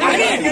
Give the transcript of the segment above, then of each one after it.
I can't.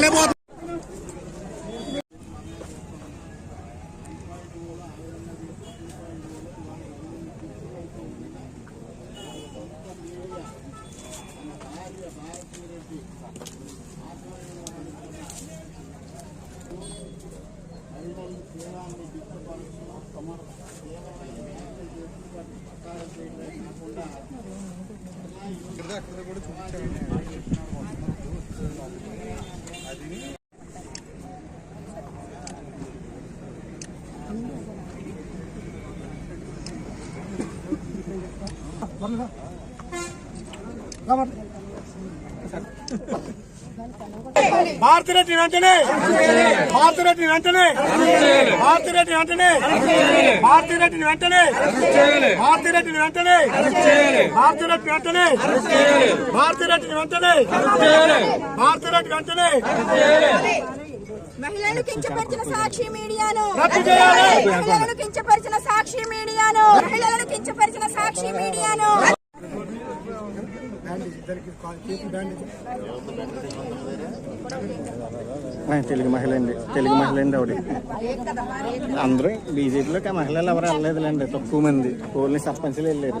যাবে భారతిరెడ్డి వెంటనే. భారతిరెడ్డి వెంటనే. భారతిరెడ్డి వెంటనే. భారతిరెడ్డిని వెంటనే. భారతిరెడ్డిని వెంటనే. భారతిరెడ్డి వెంటనే. భారతిరెడ్డిని వెంటనే. భారతిరెడ్డి వెంటనే. మహిళలను కించపరిచిన సాక్షి మీడియాను. రద్దు చేయాలి. మహిళలను కించపరిచిన సాక్షి మీడియాను. మహిళలను కించపరిచిన సాక్షి మీడియాను. తెలుగు మహిళ అండి తెలుగు మహిళ అండి ఆవిడ. అందరూ బీజేపీలోకి మహిళలు ఎవరు వెళ్ళలేదులేండి. తక్కువ మంది. ఓన్లీ సర్పంచ్లు వెళ్ళారు.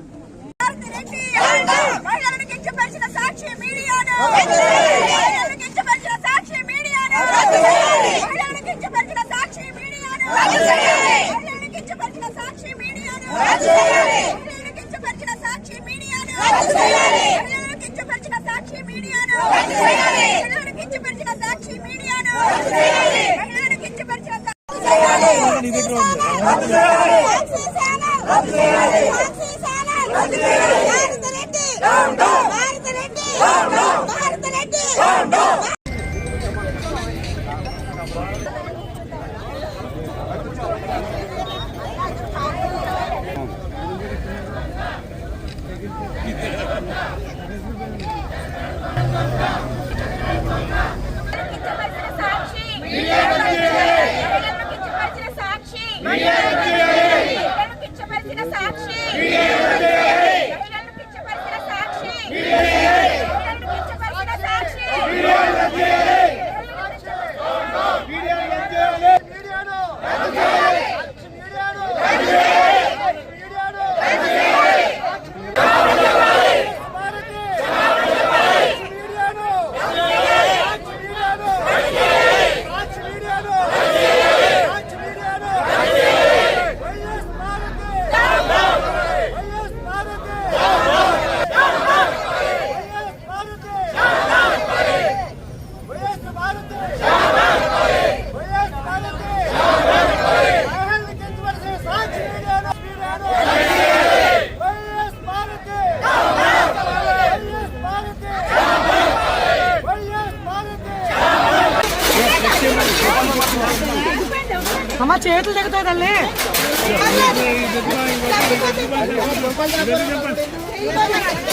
చేతులు దిగుతాయి తల్లి.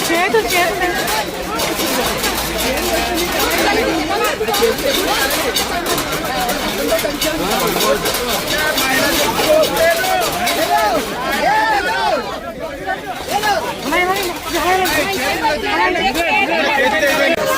చేతులు చేతులు. అమ్మ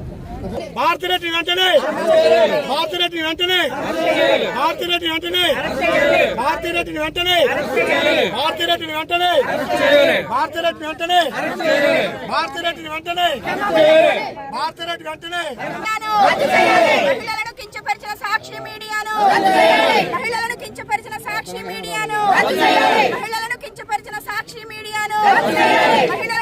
భారతిరెడ్డి వెంటనే! భారతిరెడ్డి వెంటనే! భారతిరెడ్డి వెంటనే! భారతిరెడ్డి వెంటనే! భారతిరెడ్డి వెంటనే! భారతిరెడ్డి వెంటనే! భారతిరెడ్డి వెంటనే! భారతిరెడ్డి వెంటనే! మహిళలను కించపరిచిన సాక్షి మీడియాను మహిళలను కించపరిచిన సాక్షి మీడియాను మహిళలను కించపరిచిన సాక్షి మీడియాను మహిళలను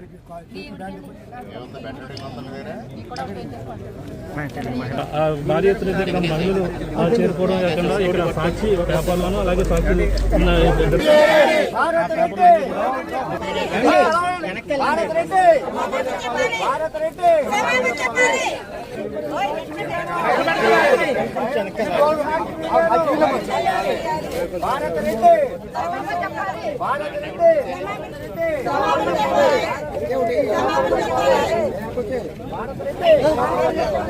దగ్గరికి భారీ ఎత్తున ఇక్కడ మహిళలు చేరుకోవడం కాకుండా ఇక్కడ సాక్షి వ్యాపారులను అలాగే సాక్షులు ఉన్న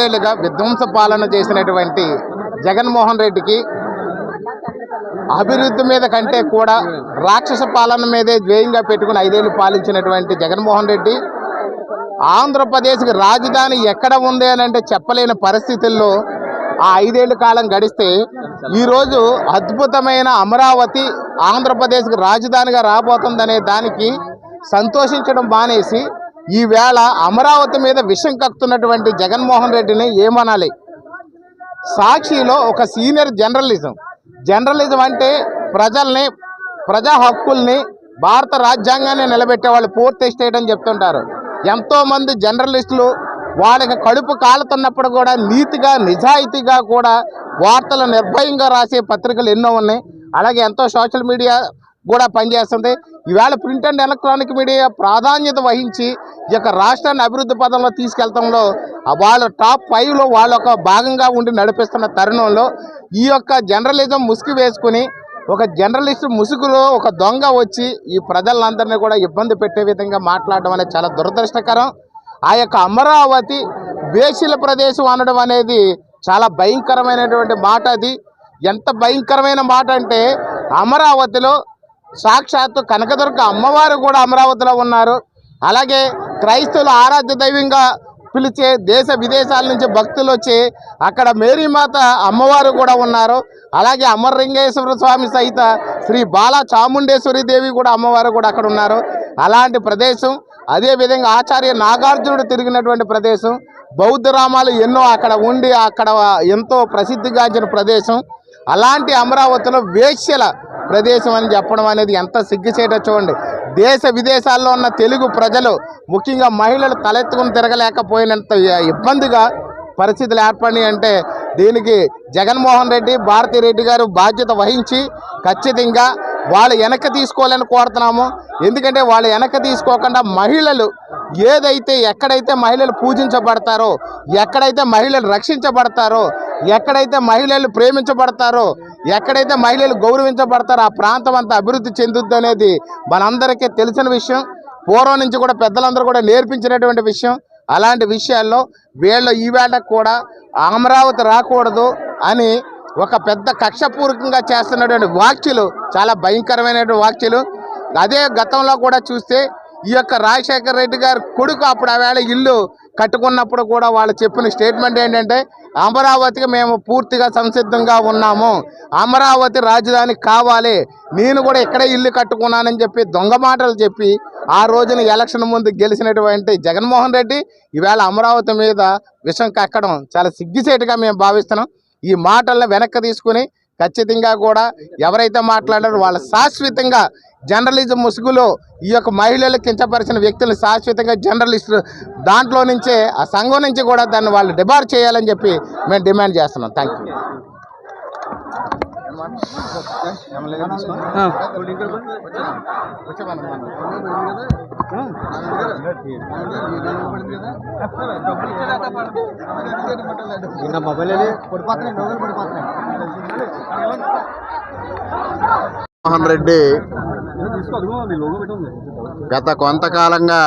ఐదేళ్ళుగా విధ్వంస పాలన చేసినటువంటి జగన్మోహన్ రెడ్డికి అభివృద్ధి మీద కంటే కూడా రాక్షస పాలన మీదే ధ్యేయంగా పెట్టుకుని ఐదేళ్ళు పాలించినటువంటి జగన్మోహన్ రెడ్డి ఆంధ్రప్రదేశ్కి రాజధాని ఎక్కడ ఉంది అని అంటే చెప్పలేని పరిస్థితుల్లో ఆ ఐదేళ్ళ కాలం గడిస్తే ఈరోజు అద్భుతమైన అమరావతి ఆంధ్రప్రదేశ్కి రాజధానిగా రాబోతుందనే దానికి సంతోషించడం మానేసి ఈవేళ అమరావతి మీద విషం కక్కుతున్నటువంటి జగన్మోహన్ రెడ్డిని ఏమనాలి? సాక్షిలో ఒక సీనియర్ జర్నలిజం. జర్నలిజం అంటే ప్రజల్ని ప్రజా హక్కుల్ని భారత రాజ్యాంగాన్ని నిలబెట్టే వాళ్ళు పూర్తి స్టేట్ అని చెప్తుంటారు. ఎంతోమంది జర్నలిస్టులు వాళ్ళకి కడుపు కాలుతున్నప్పుడు కూడా నీతిగా నిజాయితీగా కూడా వార్తలు నిర్భయంగా రాసే పత్రికలు ఎన్నో ఉన్నాయి. అలాగే ఎంతో సోషల్ మీడియా కూడా పనిచేస్తుంది. ఈవేళ ప్రింట్ అండ్ ఎలక్ట్రానిక్ మీడియా ప్రాధాన్యత వహించి ఈ యొక్క రాష్ట్రాన్ని అభివృద్ధి పదంలో తీసుకెళ్తంలో వాళ్ళ టాప్ ఫైవ్లో వాళ్ళ ఒక భాగంగా ఉండి నడిపిస్తున్న తరుణంలో ఈ యొక్క జర్నలిజం ముసుగు వేసుకుని ఒక జర్నలిస్ట్ ముసుగులో ఒక దొంగ వచ్చి ఈ ప్రజలందరినీ కూడా ఇబ్బంది పెట్టే విధంగా మాట్లాడడం అనేది చాలా దురదృష్టకరం. ఆ యొక్క అమరావతి వేసిల ప్రదేశం అనడం అనేది చాలా భయంకరమైనటువంటి మాట అది. ఎంత భయంకరమైన మాట అంటే అమరావతిలో సాక్షాత్తు కనకదుర్గ అమ్మవారు కూడా అమరావతిలో ఉన్నారు. అలాగే క్రైస్తవుల ఆరాధ్య దైవంగా పిలిచే దేశ విదేశాల నుంచి భక్తులు వచ్చి అక్కడ మేరీమాత అమ్మవారు కూడా ఉన్నారు. అలాగే అమరలింగేశ్వర స్వామి సహిత శ్రీ బాలా చాముండేశ్వరి దేవి కూడా అమ్మవారు కూడా అక్కడ ఉన్నారు. అలాంటి ప్రదేశం అదేవిధంగా ఆచార్య నాగార్జునుడు తిరిగినటువంటి ప్రదేశం బౌద్ధ రామాలు ఎన్నో అక్కడ ఉండి అక్కడ ఎంతో ప్రసిద్ధిగాంచిన ప్రదేశం. అలాంటి అమరావతిలో వేశ్యల ప్రదేశం అని చెప్పడం అనేది ఎంత సిగ్గుచేట చూడండి. దేశ విదేశాల్లో ఉన్న తెలుగు ప్రజలు ముఖ్యంగా మహిళలు తలెత్తుకుని తిరగలేకపోయినంత ఇబ్బందిగా పరిస్థితులు ఏర్పడినాయి అంటే దీనికి జగన్మోహన్ రెడ్డి భారతీ రెడ్డి గారు బాధ్యత వహించి ఖచ్చితంగా వాళ్ళు వెనక్కి తీసుకోవాలని కోరుతున్నాము. ఎందుకంటే వాళ్ళు వెనక్కి తీసుకోకుండా మహిళలు ఏదైతే ఎక్కడైతే మహిళలు పూజించబడతారో ఎక్కడైతే మహిళలు రక్షించబడతారో ఎక్కడైతే మహిళలు ప్రేమించబడతారో ఎక్కడైతే మహిళలు గౌరవించబడతారో ఆ ప్రాంతం అంతా అభివృద్ధి చెందుద్ది అనేది మనందరికీ తెలిసిన విషయం. పూర్వం నుంచి కూడా పెద్దలందరూ కూడా నేర్పించినటువంటి విషయం. అలాంటి విషయాల్లో వీళ్ళు ఈవేళ కూడా అమరావతి రాకూడదు అని ఒక పెద్ద కక్షపూర్వకంగా చేస్తున్నటువంటి వాక్యులు చాలా భయంకరమైనటువంటి వాక్యులు అదే గతంలో కూడా చూస్తే ఈ యొక్క రాజశేఖర రెడ్డి గారి కొడుకు అప్పుడు ఆవేళ ఇల్లు కట్టుకున్నప్పుడు కూడా వాళ్ళు చెప్పిన స్టేట్మెంట్ ఏంటంటే అమరావతికి మేము పూర్తిగా సంసిద్ధంగా ఉన్నాము. అమరావతి రాజధాని కావాలి. నేను కూడా ఇక్కడే ఇల్లు కట్టుకున్నానని చెప్పి దొంగ మాటలు చెప్పి ఆ రోజున ఎలక్షన్ ముందు గెలిచినటువంటి జగన్మోహన్ రెడ్డి ఈవేళ అమరావతి మీద విషం కక్కడం చాలా సిగ్గుసేటుగా మేము భావిస్తున్నాం. ఈ మాటలను వెనక్కి తీసుకుని ఖచ్చితంగా కూడా ఎవరైతే మాట్లాడారో వాళ్ళ శాశ్వతంగా జర్నలిజం ముసుగులో ఈ యొక్క మహిళలు కించపరిచిన వ్యక్తులు శాశ్వతంగా జర్నలిస్టు దాంట్లో నుంచే ఆ సంఘం నుంచి కూడా దాన్ని వాళ్ళు డిబార్ చేయాలని చెప్పి మేము డిమాండ్ చేస్తున్నాం. Thank you Mohan Reddy. గత కొంతకాలంగా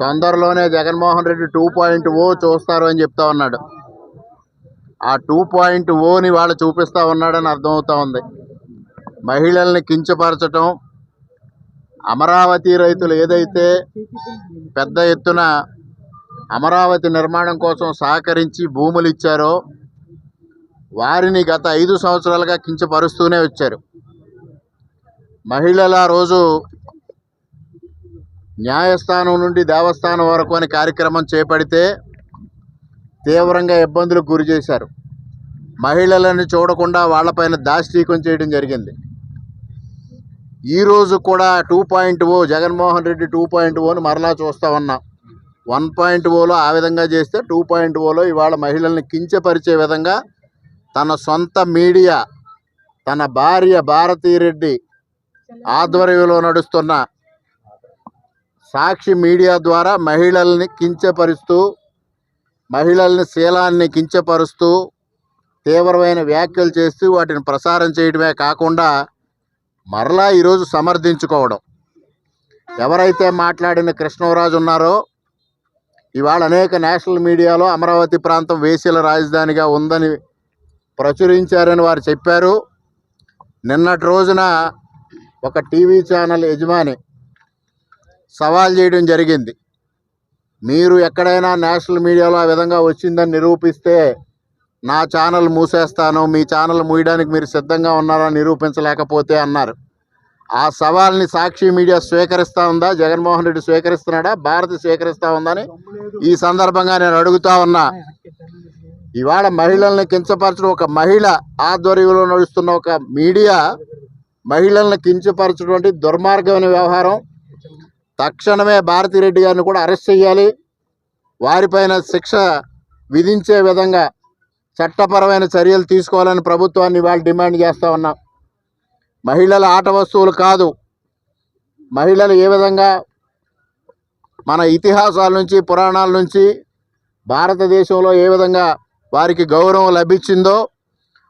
తొందరలోనే Jaganmohan Reddy two point O చూస్తారు అని చెప్తా ఉన్నాడు. ఆ టూ పాయింట్ ఓని వాళ్ళు చూపిస్తా ఉన్నాడని అర్థమవుతా ఉంది. మహిళల్ని కించపరచటం అమరావతి రైతులు ఏదైతే పెద్ద ఎత్తున అమరావతి నిర్మాణం కోసం సహకరించి భూములు ఇచ్చారో వారిని గత ఐదు సంవత్సరాలుగా కించపరుస్తూనే వచ్చారు. మహిళల రోజు న్యాయస్థానం నుండి దేవస్థానం వరకు అనే కార్యక్రమం చేపడితే తీవ్రంగా ఇబ్బందులకు గురి చేశారు. మహిళలను చూడకుండా వాళ్ళపైన దాష్టీకం చేయడం జరిగింది. ఈరోజు కూడా two point O Jaganmohan Reddy two point ఓని మరలా చూస్తా ఉన్నాం. వన్ పాయింట్ ఓలో ఆ విధంగా చేస్తే టూ పాయింట్ ఓలో ఇవాళ మహిళల్ని కించపరిచే విధంగా తన సొంత మీడియా తన భార్య భారతీరెడ్డి ఆధ్వర్యంలో నడుస్తున్న సాక్షి మీడియా ద్వారా మహిళల్ని కించపరుస్తూ మహిళల్ని శీలాన్ని కించపరుస్తూ తీవ్రమైన వ్యాఖ్యలు చేస్తూ వాటిని ప్రసారం చేయడమే కాకుండా మరలా ఈరోజు సమర్థించుకోవడం. ఎవరైతే మాట్లాడిన కృష్ణరాజు ఉన్నారో ఇవాళ అనేక నేషనల్ మీడియాలో అమరావతి ప్రాంతం వేసీల రాజధానిగా ఉందని ప్రచురించారని వారు చెప్పారు. నిన్నటి రోజున ఒక టీవీ ఛానల్ యజమాని సవాల్ చేయడం జరిగింది. మీరు ఎక్కడైనా నేషనల్ మీడియాలో ఆ విధంగా వచ్చిందని నిరూపిస్తే నా ఛానల్ మూసేస్తాను మీ ఛానల్ మూయడానికి మీరు సిద్ధంగా ఉన్నారని నిరూపించలేకపోతే అన్నారు. ఆ సవాల్ని సాక్షి మీడియా స్వీకరిస్తూ ఉందా? జగన్మోహన్ రెడ్డి స్వీకరిస్తున్నాడా? భారతి స్వీకరిస్తూ ఉందని ఈ సందర్భంగా నేను అడుగుతా ఉన్నా. ఇవాళ మహిళల్ని కించపరచడం ఒక మహిళ ఆధ్వర్యంలో నడుస్తున్న ఒక మీడియా మహిళల్ని కించపరచడం దుర్మార్గమైన వ్యవహారం. తక్షణమే భారతిరెడ్డి గారిని కూడా అరెస్ట్ చేయాలి. వారిపైన శిక్ష విధించే విధంగా చట్టపరమైన చర్యలు తీసుకోవాలని ప్రభుత్వాన్ని వాళ్ళు డిమాండ్ చేస్తూ ఉన్నాం. మహిళల ఆట వస్తువులు కాదు. మహిళలు ఏ విధంగా మన ఇతిహాసాల నుంచి పురాణాల నుంచి భారతదేశంలో ఏ విధంగా వారికి గౌరవం లభించిందో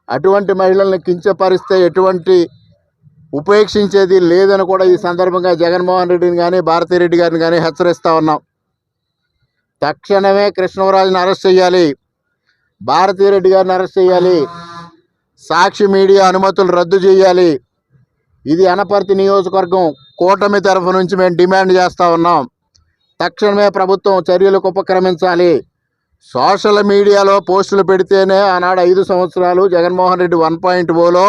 అటువంటి మహిళల్ని కించపరిస్తే ఎటువంటి ఉపేక్షించేది లేదని కూడా ఈ సందర్భంగా జగన్మోహన్ రెడ్డిని కానీ భారతిరెడ్డి గారిని కానీ హెచ్చరిస్తూ ఉన్నాం. తక్షణమే కృష్ణవరాజుని అరెస్ట్ చేయాలి. భారతిరెడ్డి గారిని అరెస్ట్ చేయాలి. సాక్షి మీడియా అనుమతులు రద్దు చేయాలి. ఇది అనపర్తి నియోజకవర్గం కూటమి తరఫు నుంచి మేము డిమాండ్ చేస్తూ ఉన్నాం. తక్షణమే ప్రభుత్వం చర్యలకు ఉపక్రమించాలి. సోషల్ మీడియాలో పోస్టులు పెడితేనే ఆనాడు ఐదు సంవత్సరాలు జగన్మోహన్ రెడ్డి వన్ పాయింట్ ఓలో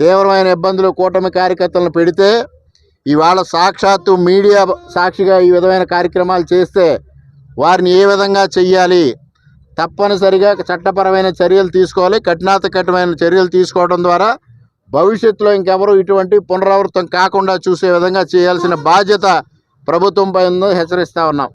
తీవ్రమైన ఇబ్బందులు కూటమి కార్యకర్తలను పెడితే ఇవాళ సాక్షాత్తు మీడియా సాక్షిగా ఈ విధమైన కార్యక్రమాలు చేస్తే వారిని ఏ విధంగా చెయ్యాలి? తప్పనిసరిగా చట్టపరమైన చర్యలు తీసుకోవాలి. కఠినాత కఠినమైన చర్యలు తీసుకోవడం ద్వారా భవిష్యత్తులో ఇంకెవరు ఇటువంటి పునరావృతం కాకుండా చూసే విధంగా చేయాల్సిన బాధ్యత ప్రభుత్వంపై ఉందో హెచ్చరిస్తా ఉన్నాం.